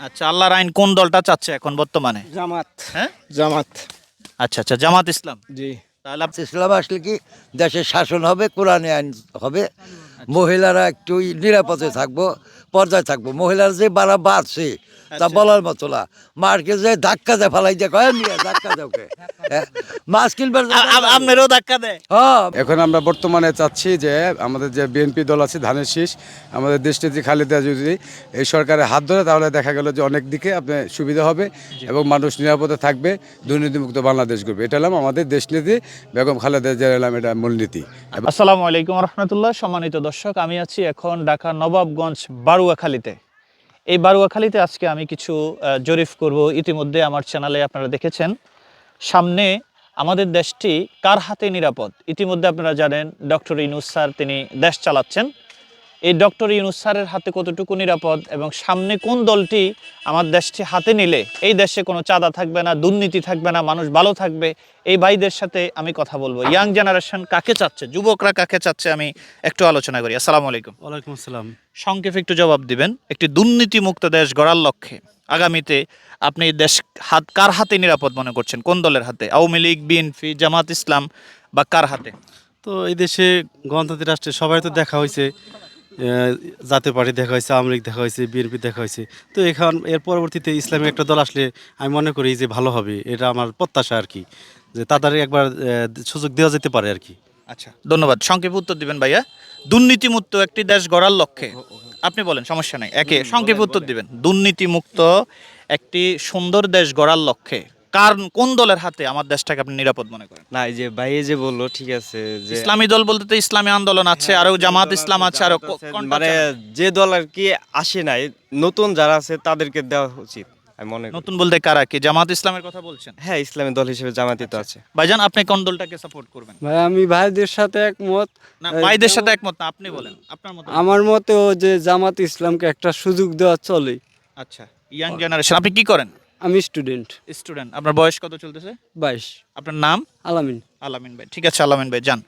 আচ্ছা আল্লাহর আইন কোন দলটা চাচ্ছে এখন বর্তমানে? জামাত। হ্যাঁ? জামাত। আচ্ছা আচ্ছা জামাত ইসলাম। জি। তাহলে ইসলাম আসলে কি দেশের শাসন হবে কোরআনে আইন হবে মহিলারা একটু নিরাপদে থাকব পর্যায়ে থাকব। মহিলার যে বাড়া বাড়ছে তা বলার মতো না। মার্কে যে ধাক্কা দেয় ফালাই দিয়ে কয় ধাক্কা দেয় ওকে। হ্যাঁ? মাছ কিনবার আপনারও ধাক্কা দেয়। হ্যাঁ। এখন আমরা বর্তমানে চাচ্ছি যে আমাদের যে বিএনপি দল আছে ধানের শীষ আমাদের দেশনেত্রী খালেদা যদি এই সরকারের হাত ধরে তাহলে দেখা গেল যে অনেক দিকে আপনার সুবিধা হবে এবং মানুষ নিরাপদে থাকবে দুর্নীতিমুক্ত বাংলাদেশ করবে এটা হলাম আমাদের দেশনেত্রী বেগম খালেদা জিয়া এলাম এটা মূলনীতি। আসসালামু আলাইকুম রহমতুল্লাহ সম্মানিত দর্শক আমি আছি এখন ঢাকা নবাবগঞ্জ বারুয়াখালীতে। এই বারুয়াখালীতে আজকে আমি কিছু জরিফ করব। ইতিমধ্যে আমার চ্যানেলে আপনারা দেখেছেন। সামনে আমাদের দেশটি কার হাতে নিরাপদ? ইতিমধ্যে আপনারা জানেন, ডক্টর ইনুস স্যার তিনি দেশ চালাচ্ছেন। এই ডক্টর ইউনুস স্যারের হাতে কতটুকু নিরাপদ এবং সামনে কোন দলটি আমার দেশটি হাতে নিলে এই দেশে কোনো চাঁদা থাকবে না দুর্নীতি থাকবে না মানুষ ভালো থাকবে এই ভাইদের সাথে আমি কথা বলব। ইয়াং জেনারেশন কাকে চাচ্ছে যুবকরা কাকে চাচ্ছে আমি একটু আলোচনা করি। আসসালামু আলাইকুম। ওয়ালাইকুম আসসালাম। সংক্ষেপে একটু জবাব দিবেন। একটি দুর্নীতিমুক্ত দেশ গড়ার লক্ষ্যে আগামীতে আপনি দেশ হাত কার হাতে নিরাপদ মনে করছেন? কোন দলের হাতে? আওয়ামী লীগ বিএনপি জামাত ইসলাম বা কার হাতে? তো এই দেশে গণতান্ত্রিক রাষ্ট্রে সবাই তো দেখা হয়েছে। জাতীয় পার্টি দেখা হয়েছে আওয়ামী লীগ দেখা হয়েছে বিএনপি দেখা হয়েছে। তো এখন এর পরবর্তীতে ইসলামিক একটা দল আসলে আমি মনে করি যে ভালো হবে এটা আমার প্রত্যাশা আর কি যে তাদের একবার সুযোগ দেওয়া যেতে পারে আর কি। আচ্ছা। ধন্যবাদ। সংক্ষেপে উত্তর দিবেন ভাইয়া। দুর্নীতিমুক্ত একটি দেশ গড়ার লক্ষ্যে। আপনি বলেন সমস্যা নাই। একে সংক্ষেপে উত্তর দিবেন। দুর্নীতিমুক্ত একটি সুন্দর দেশ গড়ার লক্ষ্যে। কার কোন দলের হাতে আমার দেশটাকে আপনি নিরাপদ মনে করেন? না এই যে ভাই এই যে বলল ঠিক আছে যে ইসলামী দল বলতে তো ইসলামী আন্দোলন আছে আরও জামাত ইসলাম আছে আরও মানে যে দল আর কি আসে নাই নতুন যারা আছে তাদেরকে দেওয়া উচিত আমি মনে নতুন বলতে কারা কি? জামাত ইসলামের কথা বলছেন? হ্যাঁ ইসলামী দল হিসেবে জামাতি তো আছে। ভাইজান আপনি কোন দলটাকে সাপোর্ট করবেন? ভাই আমি ভাইদের সাথে একমত। না ভাইদের সাথে একমত না আপনি বলেন আপনার মত আমার মতেও যে জামাত ইসলামকে একটা সুযোগ দেওয়া চলে আচ্ছা ইয়াং জেনারেশন আপনি কি করেন? আমি স্টুডেন্ট। স্টুডেন্ট। আপনার বয়স কত চলতেছে? বাইশ। আপনার নাম? আলামিন। আলামিন ভাই। ঠিক আছে আলামিন ভাই যান।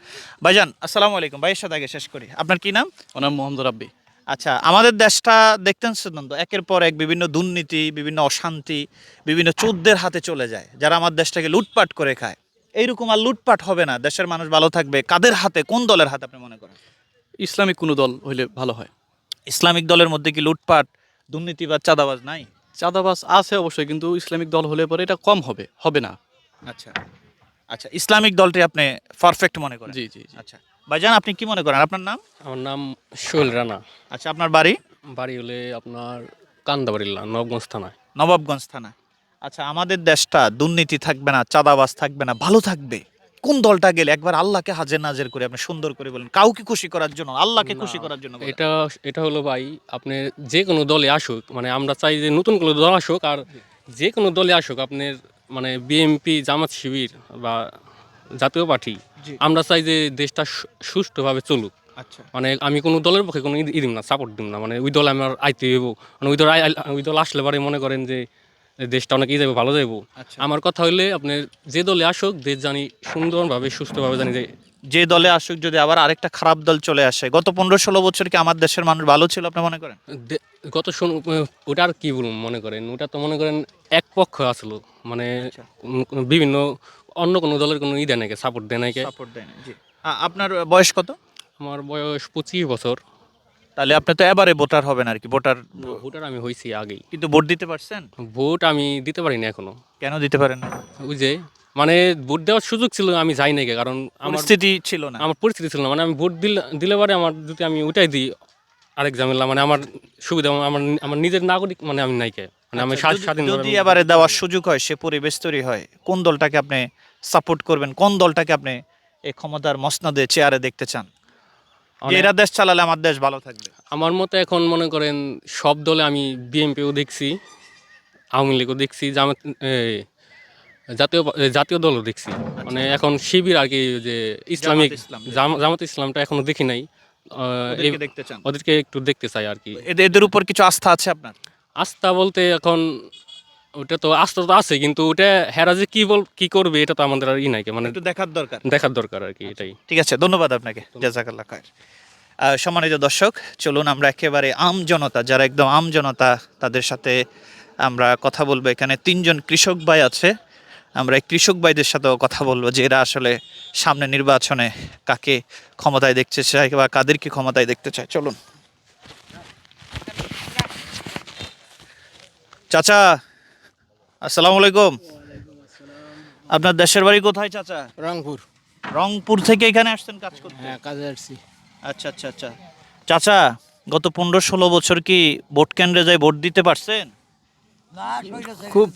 ভাইজান আসসালামু আলাইকুম। ভাইয়ের সাথে আগে শেষ করি। আপনার কি নাম? ওনার মোহাম্মদ রাব্বি। আচ্ছা আমাদের দেশটা দেখতেন সুনন্দ একের পর এক বিভিন্ন দুর্নীতি বিভিন্ন অশান্তি বিভিন্ন চোদ্দের হাতে চলে যায় যারা আমার দেশটাকে লুটপাট করে খায়। এইরকম আর লুটপাট হবে না। দেশের মানুষ ভালো থাকবে। কাদের হাতে কোন দলের হাতে আপনি মনে করেন? ইসলামিক কোনো দল হইলে ভালো হয়। ইসলামিক দলের মধ্যে কি লুটপাট দুর্নীতি বা চাঁদাবাজ নাই? চাঁদাবাস আছে অবশ্যই কিন্তু ইসলামিক দল হলে পরে এটা কম হবে হবে না। আচ্ছা আচ্ছা ইসলামিক দলটি আপনি পারফেক্ট মনে করেন? জি জি জি। আচ্ছা ভাইজান আপনি কি মনে করেন? আপনার নাম? আমার নাম সোহেল রানা। আচ্ছা আপনার বাড়ি? বাড়ি হলে আপনার কান্দাবাড়িল্লা নবগঞ্জ থানায়। নবাবগঞ্জ থানা আচ্ছা আমাদের দেশটা দুর্নীতি থাকবে না চাঁদাবাজ থাকবে না ভালো থাকবে। কোন দলটা গেলে একবার আল্লাহকে হাজের নাজের করে আপনি সুন্দর করে বলেন কাউকে খুশি করার জন্য আল্লাহকে খুশি করার জন্য এটা এটা হলো ভাই আপনি যে কোনো দলে আসুক মানে আমরা চাই যে নতুন কোনো দল আসুক আর যে কোনো দলে আসুক আপনার মানে বিএমপি জামাত শিবির বা জাতীয় পার্টি আমরা চাই যে দেশটা সুষ্ঠুভাবে চলুক। আচ্ছা। মানে আমি কোনো দলের পক্ষে কোনো ই দিম না সাপোর্ট দিম না মানে ওই দল আমার আইতে হইব। মানে ওই দল ওই দল আসলে পরে মনে করেন যে দেশটা অনেক যাবে ভালো যাব আচ্ছা। আমার কথা হইলে আপনি যে দলে আসুক দেশ জানি সুন্দরভাবে সুস্থভাবে জানি যে যে দলে আসুক যদি আবার আরেকটা খারাপ দল চলে আসে গত পনেরো ষোলো বছর কি আমার দেশের মানুষ ভালো ছিল আপনি মনে করেন? গত ওটা আর কি বলুন মনে করেন? ওটা তো মনে করেন এক পক্ষ আসলো মানে বিভিন্ন অন্য কোনো দলের কোনো ই দেয় নাকি সাপোর্ট দেয় নাকি সাপোর্ট দেয় না আপনার বয়স কত? আমার বয়স পঁচিশ বছর। তাহলে আপনি তো এবারে ভোটার হবেন আর কি ভোটার ভোটার আমি হয়েছি আগেই। কিন্তু ভোট দিতে পারছেন? ভোট আমি দিতে পারিনি এখনও। কেন দিতে পারেন না? ওই যে মানে ভোট দেওয়ার সুযোগ ছিল আমি যাই নাকি কারণ আমার স্থিতি ছিল না। আমার পরিস্থিতি ছিল না মানে আমি ভোট দিলে দিলে পরে আমার যদি আমি ওইটাই দিই আরেক ঝামেলা মানে আমার সুবিধা আমার আমার নিজের নাগরিক মানে আমি নাইকে মানে আমি আচ্ছা, যদি- স্বাধীন যদি এবারে দেওয়ার সুযোগ হয় সে পরিবেশ তৈরি হয় কোন দলটাকে আপনি সাপোর্ট করবেন কোন দলটাকে আপনি এই ক্ষমতার মসনদে চেয়ারে দেখতে চান? এরা দেশ চালালে আমার দেশ ভালো থাকবে। আমার মতে এখন মনে করেন সব দলে আমি বিএনপিও দেখছি আওয়ামী লীগও দেখছি জামাত জাতীয় জাতীয় দলও দেখছি। মানে এখন শিবির আর কি যে ইসলামিক আচ্ছা। জামাত ইসলামটা এখনও দেখি নাই। ওদেরকে একটু দেখতে চাই আর কি। এদের এদের উপর কিছু আস্থা আছে আপনার? আস্থা বলতে এখন ওটা তো আস্থা তো আছে কিন্তু ওটা হেরা যে কি বল কি করবে এটা তো আমাদের আর ই নাই মানে একটু দেখার দরকার। দেখার দরকার আর কি এটাই। ঠিক আছে ধন্যবাদ আপনাকে। জাজাকাল্লাহ খায়ের। সম্মানিত দর্শক চলুন আমরা একেবারে আম জনতা যারা একদম আম জনতা তাদের সাথে আমরা কথা বলব। এখানে তিনজন কৃষক ভাই আছে। আমরা এই কৃষক ভাইদের সাথেও কথা বলব যে এরা আসলে সামনে নির্বাচনে কাকে ক্ষমতায় দেখতে চায় বা কাদেরকে ক্ষমতায় দেখতে চায়। চলুন। চাচা! আসসালামু আলাইকুম। আপনার দেশের বাড়ি কোথায় চাচা? রংপুর। রংপুর থেকে এখানে আসছেন কাজ করতে? হ্যাঁ কাজে আসছি। আচ্ছা আচ্ছা আচ্ছা। চাচা গত পনেরো ষোলো বছর কি ভোট কেন্দ্রে যাই ভোট দিতে পারছেন? খুব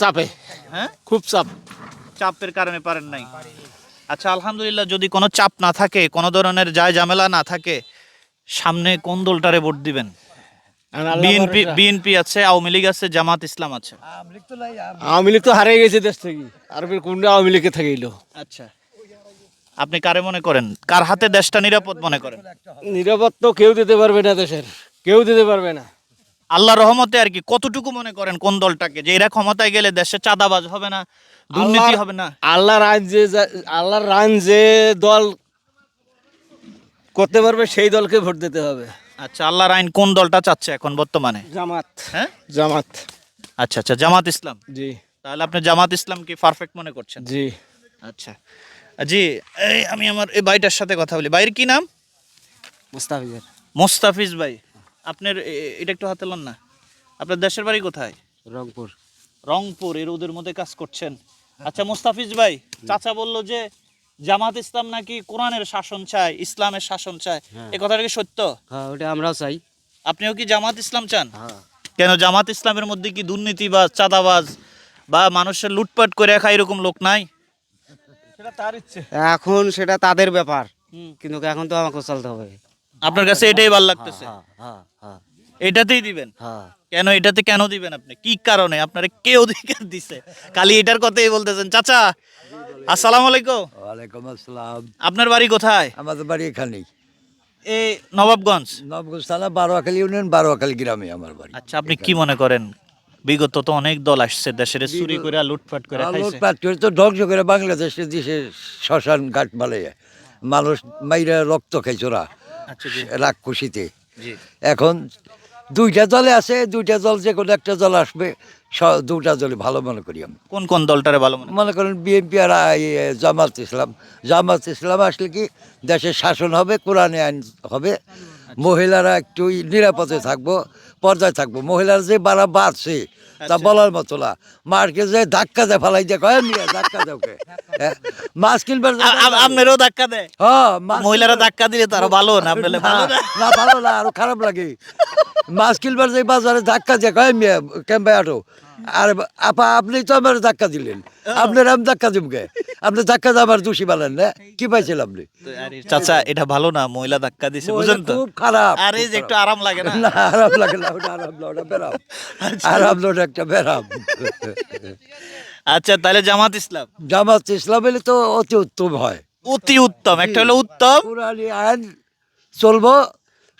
চাপে। হ্যাঁ? খুব চাপ। চাপের কারণে পারেন নাই। আচ্ছা আলহামদুলিল্লাহ যদি কোনো চাপ না থাকে কোনো ধরনের যায় ঝামেলা না থাকে সামনে কোন দলটারে ভোট দিবেন? বিএনপি বিএনপি আছে আওয়ামী লীগ আছে জামাত ইসলাম আছে। আওয়ামী লীগ তো হারিয়ে গেছে দেশ থেকে। আর কোনটা আওয়ামী লীগে থাকিল। আচ্ছা। আপনি কারে মনে করেন? কার হাতে দেশটা নিরাপদ মনে করেন? নিরাপদ তো কেউ দিতে পারবে না দেশের। কেউ দিতে পারবে না। আল্লাহ রহমতে আর কি কতটুকু মনে করেন কোন দলটাকে? যে এরা ক্ষমতায় গেলে দেশে চাঁদাবাজ হবে না দুর্নীতি হবে না? আল্লাহর আইন যে আল্লাহর আইন যে দল করতে পারবে সেই দলকে ভোট দিতে হবে। আচ্ছা আল্লাহর আইন কোন দলটা চাচ্ছে এখন বর্তমানে? জামাত। হ্যাঁ? জামাত। আচ্ছা আচ্ছা জামাত ইসলাম? জি। তাহলে আপনি জামাত ইসলামকে পারফেক্ট মনে করছেন? জি। আচ্ছা। জি এই আমি আমার এই ভাইটার সাথে কথা বলি। ভাইয়ের কি নাম? মুস্তাফিজের। মোস্তাফিজ ভাই আপনার এ- এ- এটা একটু হাতে লন না। আপনার দেশের বাড়ি কোথায়? রংপুর। রংপুর এর ওদের মধ্যে কাজ করছেন। আচ্ছা মোস্তাফিজ ভাই চাচা বলল যে জামাত ইসলাম নাকি কোরআনের শাসন চায় ইসলামের শাসন চায় এ কথাটা কি সত্য? হ্যাঁ ওটা আমরাও চাই। আপনিও কি জামাত ইসলাম চান? হ্যাঁ। কেন জামাত ইসলামের মধ্যে কি দুর্নীতি বা চাঁদাবাজ বা মানুষের লুটপাট করে রাখা এরকম লোক নাই? এখন সেটা তাদের ব্যাপার। কিন্তু এখন তো আমাকে চলতে হবে। আপনার কাছে এটাই ভালো লাগতেছে? হ্যাঁ হ্যাঁ। এটাতেই দিবেন? হ্যাঁ। কেন এটাতে কেন দিবেন আপনি? কি কারণে? আপনার কে অধিকার দিছে? খালি এটার কথাই বলতেছেন চাচা আসসালামু আলাইকুম। ওয়ালাইকুম আসসালাম। আপনার বাড়ি কোথায়? আমাদের বাড়ি এখানেই। এই নবাবগঞ্জ। নবগঞ্জ থানা বারোয়াখালী ইউনিয়ন বারোয়াখালী গ্রামে আমার বাড়ি। আচ্ছা আপনি কি মনে করেন? বিগত তো অনেক দল আসছে দেশের চুরি করে লুটপাট করে খাইছে। করে তো ধ্বংস করে বাংলাদেশে দেশে শ্মশান ঘাট মালে মানুষ মাইরা রক্ত আচ্ছা রাগ খুশিতে এখন দুইটা দলে আছে দুইটা দল যে কোনো একটা দল আসবে দুটা দলে ভালো মনে করি আমি। কোন কোন দলটারে ভালো মনে মনে করেন বিএনপি আর ইয়ে জামাত ইসলাম। জামাত ইসলাম আসলে কি দেশের শাসন হবে কোরআনে আইন হবে মহিলারা একটু নিরাপদে থাকব পর্যায়ে থাকব। মহিলারা যে বাড়া বাড়ছে তা বলার মতো না। মার্কে যে ধাক্কা দেয় ফালাই দিয়ে কয় মিয়া ধাক্কা দেওকে মাছ কিনবার আপনারও ধাক্কা দেয়। হ্যাঁ মহিলারা ধাক্কা দিলে তারা ভালো না আপনার ভালো না। না ভালো না আরও খারাপ লাগে। মাছ কিনবার যে বাজারে ধাক্কা দিয়ে কয় মিয়া ক্যাম্পে আটো। আর আপা আপনি তো আমার ধাক্কা দিলেন। আপনার আমি ধাক্কা দিমকে আপনি ধাক্কা দেওয়ার দোষী বানান না কি পাইছেন আপনি? চাচা এটা ভালো না মহিলা ধাক্কা দিছে বুঝেন তো। খুব খারাপ আরে যে একটু আরাম লাগে না। না আরাম লাগে না ওটা আরাম না ওটা বেরাম আরাম না ওটা একটা বেরাম আচ্ছা তাহলে জামাত ইসলাম। জামাত ইসলাম এলে তো অতি উত্তম হয়। অতি উত্তম। একটা হলো উত্তম। পুরানি আইন চলবো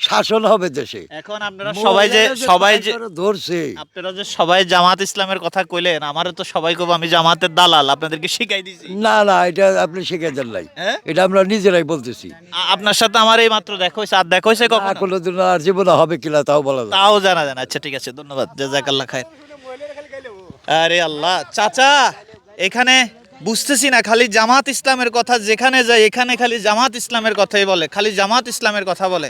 শাসন হবে দেশে। এখন আপনারা সবাই যে সবাই যে ধরছে। আপনারা যে সবাই জামাত ইসলামের কথা কইলেন আমারও তো সবাই কব আমি জামাতের দালাল আপনাদেরকে শিখাই দিছি। না না এটা আপনি শিখে দেন নাই। হ্যাঁ? এটা আমরা নিজেরাই বলতেছি। আপনার সাথে আমার এই মাত্র দেখা হয়েছে আর দেখা হয়েছে না কখন? কোনোদিন আর জীবনে হবে কিনা তাও বলা যায় তাও জানা জানা আচ্ছা ঠিক আছে ধন্যবাদ। জাজাকাল্লাহ খায়ের। আরে আল্লাহ। চাচা এখানে বুঝতেছি না খালি জামাত ইসলামের কথা যেখানে যায় এখানে খালি জামাত ইসলামের কথাই বলে খালি জামাত ইসলামের কথা বলে।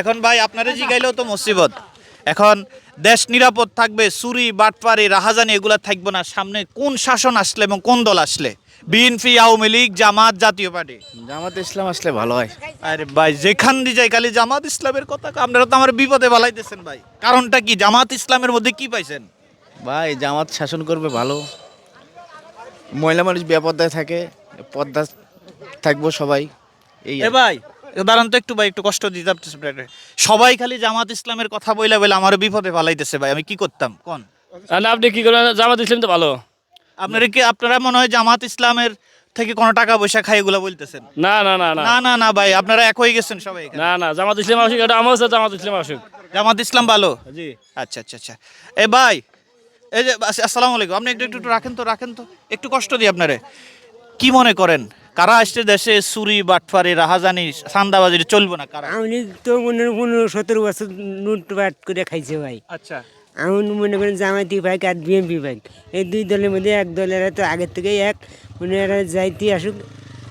এখন ভাই আপনারা জিগাইলেও তো মুসিবত। এখন দেশ নিরাপদ থাকবে চুরি বাটপারি রাহাজানি এগুলা থাকবে না। সামনে কোন শাসন আসলে এবং কোন দল আসলে? বিএনপি আওয়ামী লীগ জামাত জাতীয় পার্টি। জামাত ইসলাম আসলে ভালো হয়। আরে ভাই যেখান দিয়ে যাই খালি জামাত ইসলামের কথা। আপনারা তো আমার বিপদে বালাইতেছেন ভাই। কারণটা কি? জামাত ইসলামের মধ্যে কি পাইছেন? ভাই জামাত শাসন করবে ভালো। মহিলা মানুষ বেপর্দায় থাকে পর্দা থাকব সবাই। এই এ ভাই দাঁড়ান তো একটু ভাই একটু কষ্ট দিতে সবাই খালি জামাত ইসলামের কথা বইলা বলে আমারও বিপদে বালাইতেছে ভাই আমি কি করতাম? কোন? তাহলে আপনি কি করবেন জামাত ইসলাম তো ভালো। আপনারা কি আপনারা মনে হয় জামাত ইসলামের থেকে কোনো টাকা পয়সা খাই এগুলা বলতেছেন? না না না না। না না না ভাই আপনারা এক হয়ে গেছেন সবাই এখানে। না না জামাত ইসলাম আসুক এটা আমার জামাত ইসলাম আসুক। জামাত ইসলাম ভালো? জি। আচ্ছা আচ্ছা আচ্ছা। এ ভাই এই যে আস- আসসালামু আলাইকুম। আপনি একটু একটু রাখেন তো রাখেন তো। একটু কষ্ট দিই আপনারে। কি মনে করেন? কারা আসছে দেশে চুরি বাটফারি রাহাজানি সান্দাবাজি চলবো না কারা? আমি তো মনে পনেরো সতেরো বছর লুটপাট করে খাইছে ভাই। আচ্ছা। আমি মনে করেন জামাতি ভাই আর বিএমপি ভাই এই দুই দলের মধ্যে এক দলের তো আগের থেকেই এক। মনে এরা যাইতে আসুক।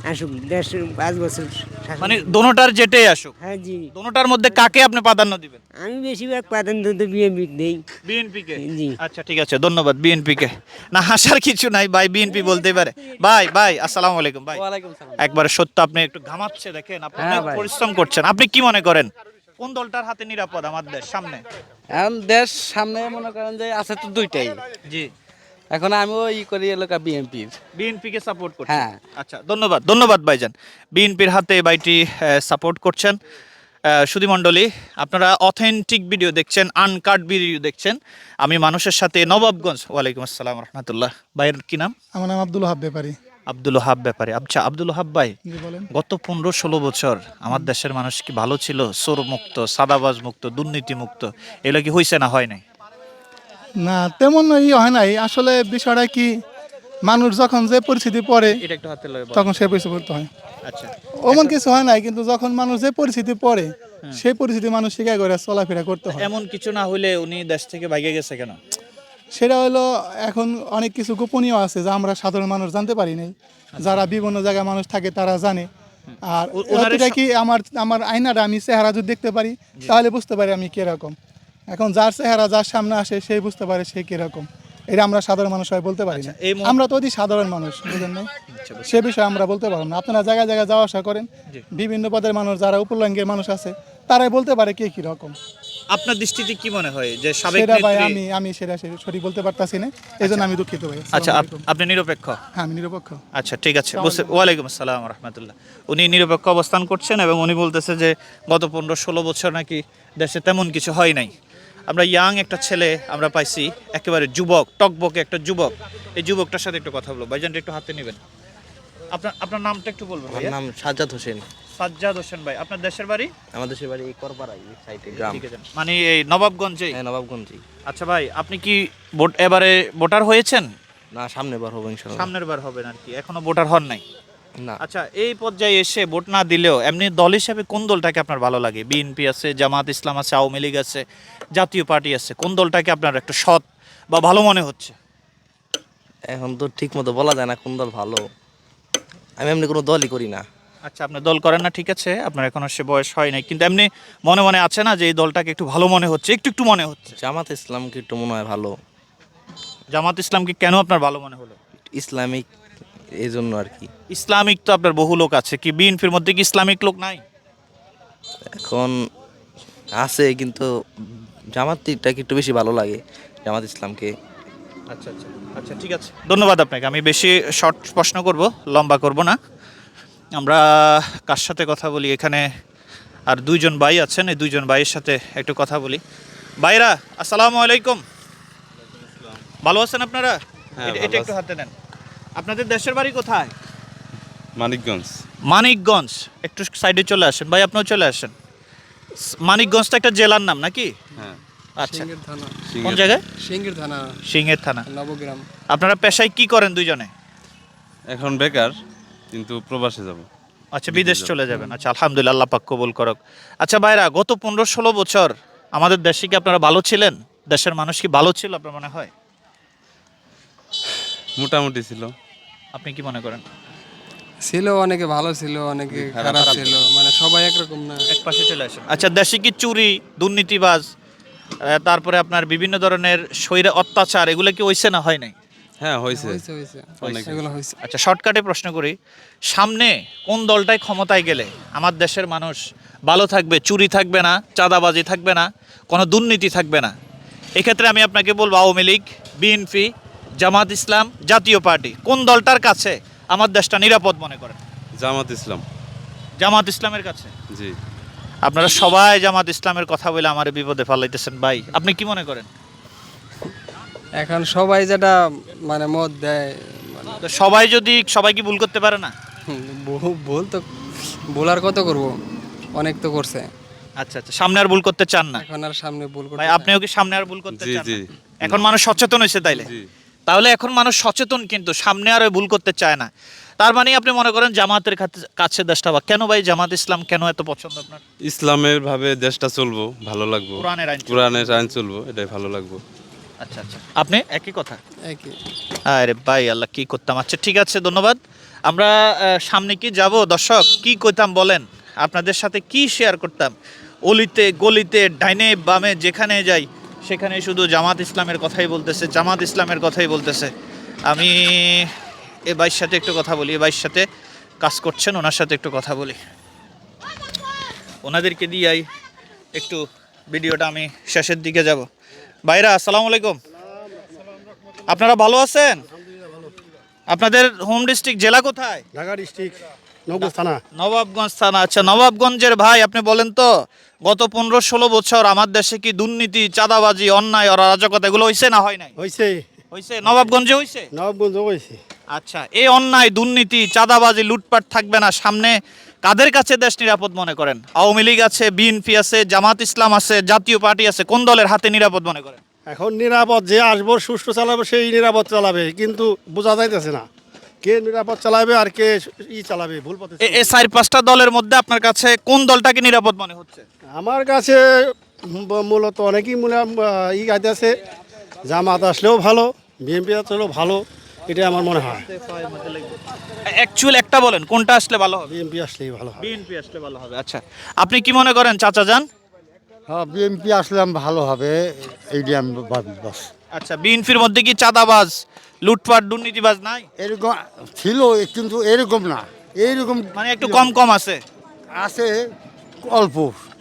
আসুক দেশ পাঁচ বছর শাসন। মানে দোনোটার যেটাই আসুক। হ্যাঁ জি। দোনোটার মধ্যে কাকে আপনি প্রাধান্য দিবেন? আমি বেশিরভাগ প্রাধান্য তো বিএমপি দেই। বিএনপি কে জি। আচ্ছা ঠিক আছে ধন্যবাদ বিএনপি কে না হাসার কিছু নাই ভাই বিএনপি বলতেই পারে। ভাই ভাই আসসালামু আলাইকুম ভাই। একবারে সত্য আপনি একটু ঘামাচ্ছে দেখেন আপনি অনেক পরিশ্রম করছেন। আপনি কি মনে করেন? কোন দলটার হাতে নিরাপদ? আমাদের সামনে? এখন দেশ সামনে মনে করেন যে আছে তো দুইটাই। জি। এখন আমিও ই করি এলাকা বিএনপির বিএনপি কে সাপোর্ট করছেন? হ্যাঁ। আচ্ছা ধন্যবাদ ধন্যবাদ ভাইজান। বিএনপির হাতে বাইটি সাপোর্ট করছেন। সুধী মণ্ডলী আপনারা অথেন্টিক ভিডিও দেখছেন আনকাট ভিডিও দেখছেন। আমি মানুষের সাথে নবাবগঞ্জ ওয়ালাইকুম আসসালাম রহমতুল্লাহ। ভাইয়ের কি নাম? আমার নাম আব্দুল হাব ব্যাপারী। আব্দুল হাব ব্যাপারে। আচ্ছা আব্দুল হাব ভাই গত পনেরো ষোলো বছর আমার দেশের মানুষ কি ভালো ছিল? চোর মুক্ত সাদাবাজ মুক্ত দুর্নীতি মুক্ত এগুলো কি হয়েছে না হয় নাই? না তেমন ই হয় নাই। আসলে বিষয়টা কি মানুষ যখন যে পরিস্থিতি পড়ে এটা একটু হাতে লাগে তখন সে পরিস্থিতি পড়তে হয়। আচ্ছা। ওমন কিছু হয় নাই কিন্তু যখন মানুষ যে পরিস্থিতি পড়ে সেই পরিস্থিতি মানুষ শিকার করে চলাফেরা করতে হয়। এমন কিছু না হলে উনি দেশ থেকে ভাগে গেছে কেন? সেটা হলো এখন অনেক কিছু গোপনীয় আছে যা আমরা সাধারণ মানুষ জানতে পারি নাই। যারা বিভিন্ন জায়গায় মানুষ থাকে তারা জানে। আর ও- ওনারে এটা সব- কি আমার আমার আয়নাটা আমি চেহারা যদি দেখতে পারি তাহলে বুঝতে পারি আমি কীরকম। এখন যার চেহারা যার সামনে আসে সেই বুঝতে পারে সে কীরকম। এটা আমরা সাধারণ মানুষ হয় বলতে পারি না। আচ্ছা, আমরা তো অতি সাধারণ মানুষ বুঝলেন না? সে বিষয়ে আমরা বলতে পারব না। আপনারা জায়গায় জায়গায় যাওয়া আসা করেন। বিভিন্ন পদের মানুষ যারা উপলঙ্গের মানুষ আছে তারাই বলতে পারে কে কি রকম আপনার দৃষ্টিতে কি মনে হয় যে সাবেক সেটা ভাই আমি আমি সেটা সঠিক বলতে পারতাছি না। এই জন্য আমি দুঃখিত ভাই। আচ্ছা। আপনি নিরপেক্ষ? হ্যাঁ আমি নিরপেক্ষ। আচ্ছা ঠিক আছে। বুঝতে ওয়ালাইকুম আসসালাম রহমতুল্লাহ। উনি নিরপেক্ষ অবস্থান করছেন এবং উনি বলতেছে যে গত পনেরো ষোলো বছর নাকি দেশে তেমন কিছু হয় নাই। আমরা ইয়াং একটা ছেলে আমরা পাইছি একেবারে যুবক টকবকে একটা যুবক। এই যুবকটার সাথে একটু কথা বলব। ভাইজানটা একটু হাতে নেবেন। আপনার আপনার নামটা একটু বলবেন ভাইয়া। নাম সাজ্জাদ হোসেন। সাজ্জাদ হোসেন ভাই আপনার দেশের বাড়ি? আমাদের সে বাড়ি করপাড়া সাইডে গ্রাম। মানে এই নবাবগঞ্জে? হ্যাঁ নবাবগঞ্জে। আচ্ছা ভাই আপনি কি ভোট এবারে ভোটার হয়েছেন? না সামনে বার হব ইনশাল্লাহ। সামনের বার হবেন আর কি। এখনও ভোটার হন নাই। না। আচ্ছা এই পর্যায়ে এসে ভোট না দিলেও এমনি দল হিসাবে কোন দলটাকে আপনার ভালো লাগে? বিএনপি আছে জামাত ইসলাম আছে আওয়ামী লীগ আছে জাতীয় পার্টি আছে কোন দলটাকে আপনার একটা সৎ বা ভালো মনে হচ্ছে? এখন তো ঠিক মতো বলা যায় না কোন দল ভালো। আমি এমনি কোনো দলই করি না। আচ্ছা আপনি দল করেন না ঠিক আছে। আপনার এখনও সে বয়স হয় নাই কিন্তু এমনি মনে মনে আছে না যে এই দলটাকে একটু ভালো মনে হচ্ছে একটু একটু মনে হচ্ছে? জামাত ইসলামকে একটু মনে হয় ভালো। জামাত ইসলামকে কেন আপনার ভালো মনে হলো? ইসলামিক এই জন্য আর কি। ইসলামিক তো আপনার বহু লোক আছে কি বিএনপির মধ্যে কি ইসলামিক লোক নাই? এখন আছে কিন্তু জামাতটাকে একটু বেশি ভালো লাগে জামাত ইসলামকে। আচ্ছা আচ্ছা আচ্ছা ঠিক আছে। ধন্যবাদ আপনাকে। আমি বেশি শর্ট প্রশ্ন করব লম্বা করব না। আমরা কার সাথে কথা বলি? এখানে আর দুইজন ভাই আছেন এই দুইজন ভাইয়ের সাথে একটু কথা বলি। ভাইরা আসসালামু আলাইকুম। ভালো আছেন আপনারা? এটা- এটা একটু হাতে নেন। আপনাদের দেশের বাড়ি কোথায়? মানিকগঞ্জ। মানিকগঞ্জ। একটু সাইডে চলে আসেন। ভাই আপনিও চলে আসেন। মানিকগঞ্জ তো একটা জেলার নাম নাকি? হ্যাঁ। আচ্ছা। কোন জায়গায়? সিঙ্গির থানা। সিংহের থানা। নবগ্রাম। আপনারা পেশায় কি করেন দুইজনে? এখন বেকার কিন্তু প্রবাসে যাব। আচ্ছা বিদেশ চলে যাবেন। আচ্ছা আলহামদুলিল্লাহ আল্লাহ পাক কবুল করক। আচ্ছা ভাইরা গত পনেরো ষোলো বছর আমাদের দেশে কি আপনারা ভালো ছিলেন? দেশের মানুষ কি ভালো ছিল আপনার মনে হয়? মোটামুটি ছিল। আপনি কি মনে করেন? ছিল অনেকে ভালো ছিল অনেকে খারাপ ছিল। মানে সবাই একরকম না। এক পাশে চলে আসেন। আচ্ছা দেশে কি চুরি দুর্নীতিবাজ তারপরে আপনার বিভিন্ন ধরনের শরীরে অত্যাচার এগুলো কি হইছে না হয় নাই? হ্যাঁ হয়েছে এগুলো হয়েছে আচ্ছা শর্টকাটে প্রশ্ন করি সামনে কোন দলটাই ক্ষমতায় গেলে আমার দেশের মানুষ ভালো থাকবে চুরি থাকবে না চাঁদাবাজি থাকবে না কোনো দুর্নীতি থাকবে না? এক্ষেত্রে আমি আপনাকে বলব আওয়ামী লীগ বিএনপি জামাত ইসলাম জাতীয় পার্টি কোন দলটার কাছে আমার দেশটা নিরাপদ মনে করেন? জামাত ইসলাম। জামাত ইসলামের কাছে? জি। আপনারা সবাই জামাত ইসলামের কথা বলে আমার বিপদে ফালাইতেছেন ভাই। আপনি কি মনে করেন? এখন সবাই যেটা মানে মত দেয় তো সবাই যদি সবাই কি ভুল করতে পারে না? ভুল তো ভুল আর কত করব? অনেক তো করছে। আচ্ছা আচ্ছা সামনে আর ভুল করতে চান না? এখন আর সামনে ভুল ভাই আপনিও কি সামনে আর ভুল করতে জি চান জি। না? এখন মানুষ সচেতন হয়েছে তাইলে। জি। তাহলে এখন মানুষ সচেতন কিন্তু সামনে আর ওই ভুল করতে চায় না। তার মানে আপনি মনে করেন জামাতের কাছে- কাছে দেশটা বা কেন ভাই জামাত ইসলাম কেন এত পছন্দ আপনার? ইসলামের ভাবে দেশটা চলবো ভালো লাগবো। কোরআনের আইন কোরআনের আইন চলবো এটাই ভালো লাগবো। আচ্ছা আচ্ছা। আপনি? একই কথা? একই। আরে ভাই আল্লাহ কি করতাম। আচ্ছা ঠিক আছে ধন্যবাদ। আমরা সামনে কি যাব? দর্শক কি কইতাম বলেন? আপনাদের সাথে কি শেয়ার করতাম? অলিতে গলিতে ডাইনে বামে যেখানে যাই সেখানে শুধু জামাত ইসলামের কথাই বলতেছে, জামাত ইসলামের কথাই বলতেছে। আমি এ ভাইয়ের সাথে একটু কথা বলি, এ ভাইয়ের সাথে কাজ করছেন, ওনার সাথে একটু কথা বলি। ওনাদেরকে দিয়াই একটু ভিডিওটা আমি শেষের দিকে যাব। ভাইরা, আসসালামু আলাইকুম। আপনারা ভালো আছেন? আপনাদের হোম ডিস্ট্রিক্ট জেলা কোথায়? ঢাকা ডিস্ট্রিক্ট নবগঞ্জ থানা। নবাবগঞ্জ থানা। আচ্ছা নবাবগঞ্জের ভাই আপনি বলেন তো গত পনেরো ষোলো বছর আমার দেশে কি দুর্নীতি চাঁদাবাজি অন্যায় অরাজকতা এগুলো হয়েছে না হয় নাই? হয়েছে হয়েছে নবাবগঞ্জে হয়েছে নবগঞ্জ হয়েছে আচ্ছা এই অন্যায় দুর্নীতি চাঁদাবাজি লুটপাট থাকবে না সামনে। কাদের কাছে দেশ নিরাপদ মনে করেন? আওয়ামী লীগ আছে বিএনপি আছে জামাত ইসলাম আছে জাতীয় পার্টি আছে কোন দলের হাতে নিরাপদ মনে করেন? এখন নিরাপদ যে আসব সুষ্ঠু চালাবে সেই নিরাপদ চালাবে কিন্তু বোঝা যাইতেছে না। কে নিরাপদ চালাবে আর কে ই চালাবে? ভুল পথে এই চার পাঁচটা দলের মধ্যে আপনার কাছে কোন দলটাকে নিরাপদ মনে হচ্ছে? আমার কাছে মূলত অনেকেই মূল ই গাইতেছে জামাত আসলেও ভালো বিএনপি আসলেও ভালো এটা আমার মনে হয়। অ্যাকচুয়াল একটা বলেন কোনটা আসলে ভালো হবে? বিএনপি আসলেই ভালো হয় বিএনপি আসলে ভালো হবে আচ্ছা। আপনি কি মনে করেন চাচা যান? হ্যাঁ বিএমপি আসলে ভালো হবে এইটি আমি ভাবি বাস। আচ্ছা বিএনপির মধ্যে কি চাঁদাবাজ লুটপাট দুর্নীতিবাজ নাই? এরকম ছিল কিন্তু এরকম না। এইরকম মানে একটু কম কম আছে? আছে অল্প।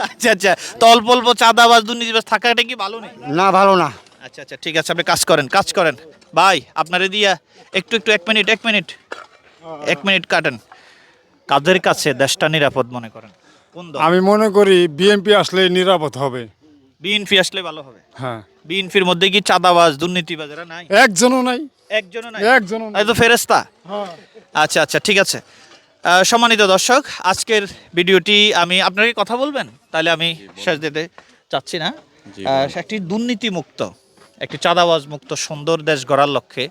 আচ্ছা আচ্ছা। তো অল্প অল্প চাঁদাবাজ দুর্নীতিবাজ থাকাটা কি ভালো নেই না ভালো না। আচ্ছা আচ্ছা ঠিক আছে আপনি কাজ করেন কাজ করেন। ভাই আপনারে দিয়া একটু একটু এক মিনিট এক মিনিট। এক মিনিট কাটেন। কাদের কাছে দেশটা নিরাপদ মনে করেন? কোন দল? আমি মনে করি বিএনপি আসলে নিরাপদ হবে। বিএনপি আসলে ভালো হবে। হ্যাঁ। বিএনপির মধ্যে কি চাঁদাবাজ দুর্নীতিবাজ এরা নাই? একজনও নাই। একজনও নাই? একজনও এই তো ফেরেস্তা আচ্ছা আচ্ছা ঠিক আছে। সম্মানিত দর্শক আজকের ভিডিওটি আমি আপনাকে কথা বলবেন? তাহলে আমি শেষ দিতে চাচ্ছি না। একটি দুর্নীতি মুক্ত একটি চাঁদাবাজ মুক্ত সুন্দর দেশ গড়ার লক্ষ্যে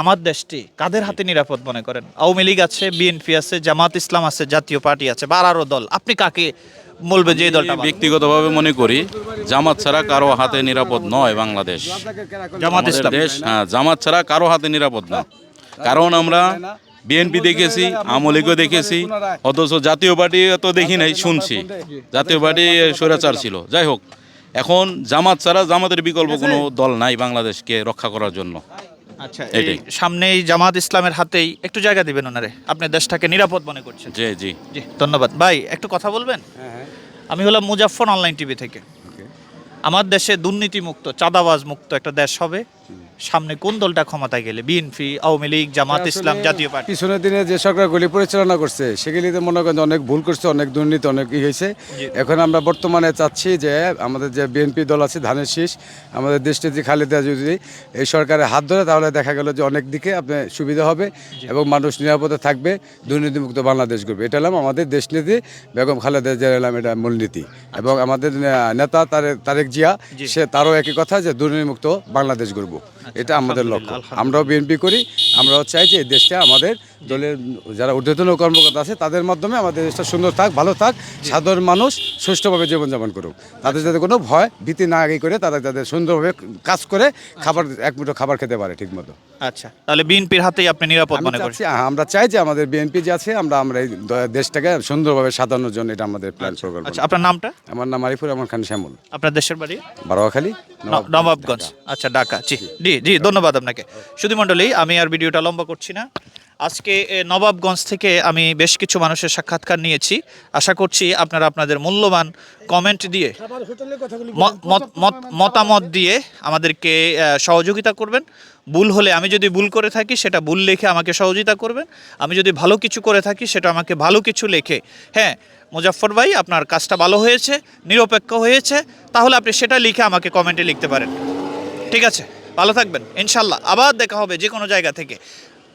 আমার দেশটি কাদের হাতে নিরাপদ মনে করেন? আওয়ামী লীগ আছে বিএনপি আছে জামাত ইসলাম আছে জাতীয় পার্টি আছে বা আরও দল। আপনি কাকে বলবেন যে দলটা ব্যক্তিগতভাবে মনে করি জামাত ছাড়া কারও হাতে নিরাপদ নয় বাংলাদেশ। জামাত দেশ হ্যাঁ জামাত ছাড়া কারও হাতে নিরাপদ না। কারণ আমরা বিএনপি দেখেছি আওয়ামী লীগও দেখেছি অথচ জাতীয় পার্টি তো দেখি নাই শুনছি। জাতীয় পার্টি স্বৈরাচার ছিল। যাই হোক এখন জামাত ছাড়া জামাতের বিকল্প কোনো দল নাই বাংলাদেশকে রক্ষা করার জন্য। আচ্ছা এই সামনেই জামাত ইসলামের হাতেই একটু জায়গা দিবেন ওনারে। আপনি দেশটাকে নিরাপদ মনে করছেন। জি জি। জি ধন্যবাদ। ভাই একটু কথা বলবেন? আমি হলাম মুজাফফর অনলাইন টিভি থেকে। আমার দেশে দুর্নীতি মুক্ত চাঁদাবাজ মুক্ত একটা দেশ হবে। সামনে কোন দলটা ক্ষমতায় গেলে? BNP Awami League Jamaat Islam Jatiya Party. পিছনের দিনে যে সরকারগুলি পরিচালনা করছে সেগুলিতে মনে করেন অনেক ভুল করছে অনেক দুর্নীতি অনেক ই হয়েছে। এখন আমরা বর্তমানে চাচ্ছি যে আমাদের যে বিএনপি দল আছে ধানের শীষ আমাদের দেশটিতে খালেদা যদি এই সরকারের হাত ধরে তাহলে দেখা গেল যে অনেক দিকে আপনার সুবিধা হবে এবং মানুষ নিরাপদে থাকবে দুর্নীতিমুক্ত বাংলাদেশ করবে এটা হলাম আমাদের দেশনীতি বেগম খালেদা জিয়া এটা মূলনীতি। এবং আমাদের নেতা তারেক তারেক জিয়া সে তারও একই কথা যে দুর্নীতিমুক্ত বাংলাদেশ গড়ব। এটা আমাদের লক্ষ্য। আমরাও বিএনপি করি আমরাও চাই যে এই দেশটা আমাদের দলের যারা ঊর্ধ্বতন কর্মকর্তা আছে তাদের মাধ্যমে আমাদের দেশটা সুন্দর থাক ভালো থাক সাধারণ মানুষ সুষ্ঠুভাবে জীবনযাপন করুক। তাদের যাতে কোনো ভয় ভীতি না আগে করে তারা যাতে সুন্দরভাবে কাজ করে খাবার এক মুঠো খাবার খেতে পারে ঠিক মতো আচ্ছা তাহলে বিএনপির হাতেই আপনি নিরাপদ মনে হ্যাঁ, আমরা চাই যে আমাদের বিএনপি যে আছে আমরা আমরা এই দেশটাকে সুন্দরভাবে সাজানোর জন্য এটা আমাদের প্ল্যান প্রোগ্রাম আচ্ছা আপনার নামটা? আমার নাম আরিফুর রহমান খান শ্যামল। আপনার দেশের বাড়ি? বারোয়াখালী নবাবগঞ্জ। আচ্ছা ঢাকা জি জি। জি ধন্যবাদ আপনাকে। শুধু মণ্ডলী আমি আর ভিডিওটা লম্বা করছি না। আজকে নবাবগঞ্জ থেকে আমি বেশ কিছু মানুষের সাক্ষাৎকার নিয়েছি। আশা করছি আপনারা আপনাদের মূল্যবান কমেন্ট দিয়ে মতামত দিয়ে আমাদেরকে সহযোগিতা করবেন। ভুল হলে আমি যদি ভুল করে থাকি, সেটা ভুল লিখে আমাকে সহযোগিতা করবেন। আমি যদি ভালো কিছু করে থাকি, সেটা আমাকে ভালো কিছু লেখে। হ্যাঁ মুজাফর ভাই, আপনার কাজটা ভালো হয়েছে, নিরপেক্ষ হয়েছে, তাহলে আপনি সেটা লিখে আমাকে কমেন্টে লিখতে পারেন। ঠিক আছে? ভালো থাকবেন। ইনশাল্লাহ। আবার দেখা হবে যে কোনো জায়গা থেকে।